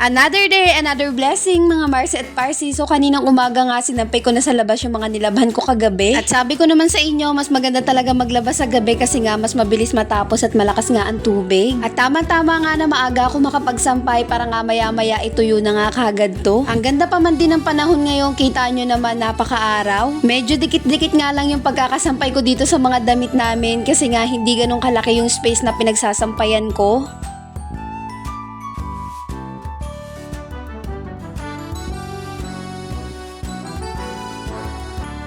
Another day, another blessing mga Marcy at Parsi. So kaninang umaga nga sinampay ko na sa labas yung mga nilabhan ko kagabi. At sabi ko naman sa inyo, mas maganda talaga maglabas sa gabi kasi nga mas mabilis matapos at malakas nga ang tubig. At tama-tama nga na maaga ako makapagsampay para nga maya-maya ituyo na nga kagad to. Ang ganda pa man din ng panahon ngayon, kita nyo naman napaka-araw. Medyo dikit-dikit nga lang yung pagkakasampay ko dito sa mga damit namin kasi nga hindi ganun kalaki yung space na pinagsasampayan ko.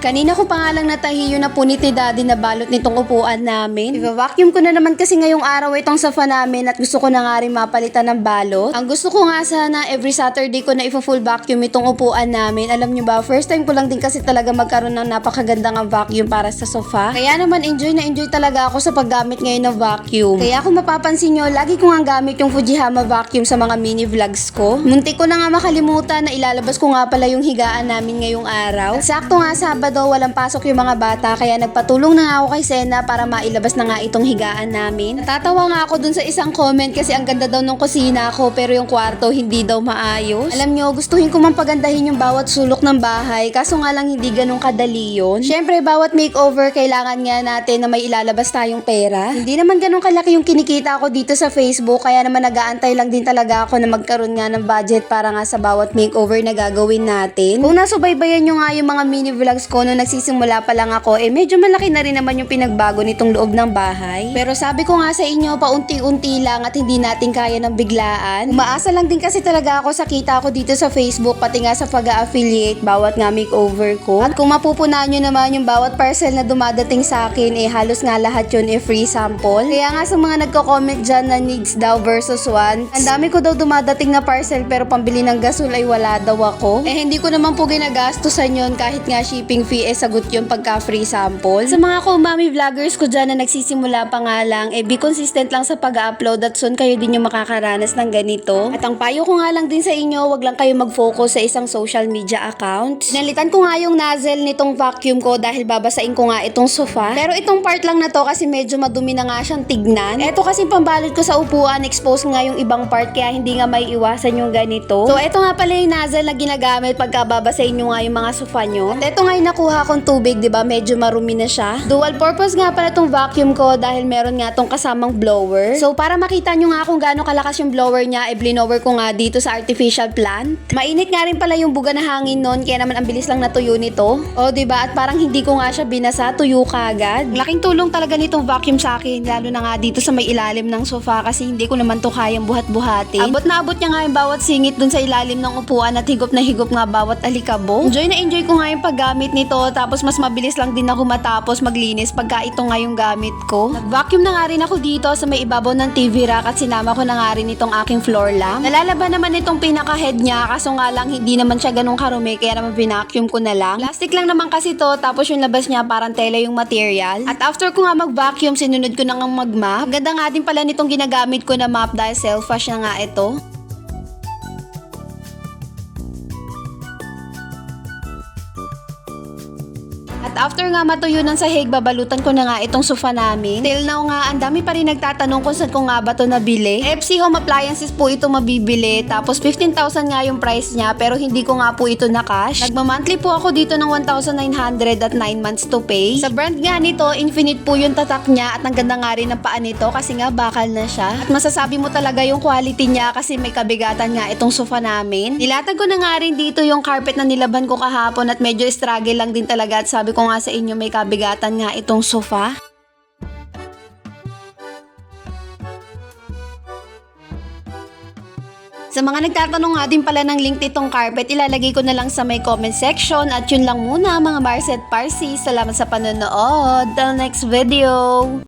Kanina ko pa nga lang natahiyo na punit ni daddy na balot nitong upuan namin. Iba-vacuum ko na naman kasi ngayong araw itong sofa namin at gusto ko na nga rin mapalitan ng balot. Ang gusto ko nga sana every Saturday ko na ipo-full vacuum itong upuan namin. Alam nyo ba, first time ko lang din kasi talaga magkaroon ng napakagandang ang vacuum para sa sofa. Kaya naman enjoy na enjoy talaga ako sa paggamit ngayon ng vacuum. Kaya kung mapapansin nyo, lagi ko nga gamit yung Fujihama vacuum sa mga mini vlogs ko. Muntik ko na nga makalimutan na ilalabas ko nga pala yung higaan namin ngayong araw. At sakto nga Sabado, walang pasok yung mga bata kaya nagpatulong na nga ako kay Sena para mailabas na nga itong higaan namin. Natatawa nga ako dun sa isang comment kasi ang ganda daw ng kusina ko pero yung kwarto hindi daw maayos. Alam nyo, gustuhin ko man pagandahin yung bawat sulok ng bahay kaso nga lang hindi ganun kadali yun. Siyempre, bawat makeover kailangan nga natin na may ilalabas tayong pera. Hindi naman ganun kalaki yung kinikita ko dito sa Facebook kaya naman nag-aantay lang din talaga ako na magkaroon nga ng budget para nga sa bawat makeover na gagawin natin. Kung nasubaybayan nyo nga yung mga mini vlogs ko nung nagsisimula pa lang ako, eh medyo malaki na rin naman yung pinagbago nitong loob ng bahay. Pero sabi ko nga sa inyo, paunti-unti lang at hindi natin kaya ng biglaan. Umaasa lang din kasi talaga ako sa kita ko dito sa Facebook, pati nga sa pag-affiliate bawat nga makeover ko. At kung mapupunan nyo naman yung bawat parcel na dumadating sa akin, eh halos nga lahat yun eh free sample. Kaya nga sa mga nagko-comment dyan na needs daw versus want, ang dami ko daw dumadating na parcel pero pambili ng gasol ay wala daw ako. Eh hindi ko naman po ginagastusan yun kahit nga shipping fee eh sagot yung pagka free sample. Sa mga kumami vloggers ko dyan na nagsisimula pa nga lang, eh be consistent lang sa pag-upload at soon kayo din yung makakaranas ng ganito. At ang payo ko nga lang din sa inyo, wag lang kayo mag-focus sa isang social media account. Nalitan ko nga yung nozzle nitong vacuum ko dahil babasain ko nga itong sofa. Pero itong part lang na to kasi medyo madumi na nga siyang tignan. Eto kasi pambalot ko sa upuan, expose nga yung ibang part kaya hindi nga may iwasan yung ganito. So eto nga pala yung nozzle na ginagamit pagka babasain nyo nga yung mga sofa nyo. At eto nga yung nakuha kong tubig, di ba? Medyo marumi na siya. Dual purpose nga pala tong vacuum ko dahil meron nga tong kasamang blower. So para makita nyo nga kung gaano kalakas yung blower niya, e blinover ko nga dito sa artificial plant. Mainit nga rin pala yung buga na hangin nun, kaya naman ang bilis lang natuyo nito. O di ba? At parang hindi ko nga siya binasa, tuyo kagad. Laking tulong talaga nitong vacuum sa akin, lalo na nga dito sa may ilalim ng sofa kasi hindi ko naman to kayang buhat-buhatin. Abot na abot niya nga yung bawat singit dun sa ilalim ng upuan at higop na higop nga bawat alikabok. Enjoy na enjoy ko nga yung paggamit nito tapos mas mabilis lang din ako matapos maglinis pagka ito nga yung gamit ko. Nag-vacuum na nga rin ako dito sa may ibabaw ng TV rack at sinama ko na nga rin itong aking floor lamp. Nalalaban naman itong pinaka-head niya kaso nga lang hindi naman siya ganun karumi kaya naman vinacuum ko na lang. Plastic lang naman kasi to tapos yung labas niya parang tela yung material. At after ko nga mag-vacuum sinunod ko na nga mag-map. Ganda nga din pala nitong ginagamit ko na map dahil self-wash na nga ito. At after nga matuyo ng sahig, babalutan ko na nga itong sofa namin. Till now nga, ang dami pa rin nagtatanong kung saan ko nga ba to nabili. FC Home Appliances po ito mabibili. Tapos 15,000 nga yung price niya, pero hindi ko nga po ito na cash. Nagmamonthly po ako dito ng 1,900 at 9 months to pay. Sa brand nga nito, Infinite po yung tatak niya at ang ganda nga rin ng paa nito kasi nga bakal na siya. At masasabi mo talaga yung quality niya kasi may kabigatan nga itong sofa namin. Nilatag ko na nga rin dito yung carpet na nilaban ko kahapon at medyo struggle lang din talaga at sabi ko nga sa inyo may kabigatan nga itong sofa. Sa mga nagtatanong nga din pala ng link nitong carpet, ilalagay ko na lang sa may comment section. At yun lang muna mga Marset Parsi. Salamat sa panonood. Till next video!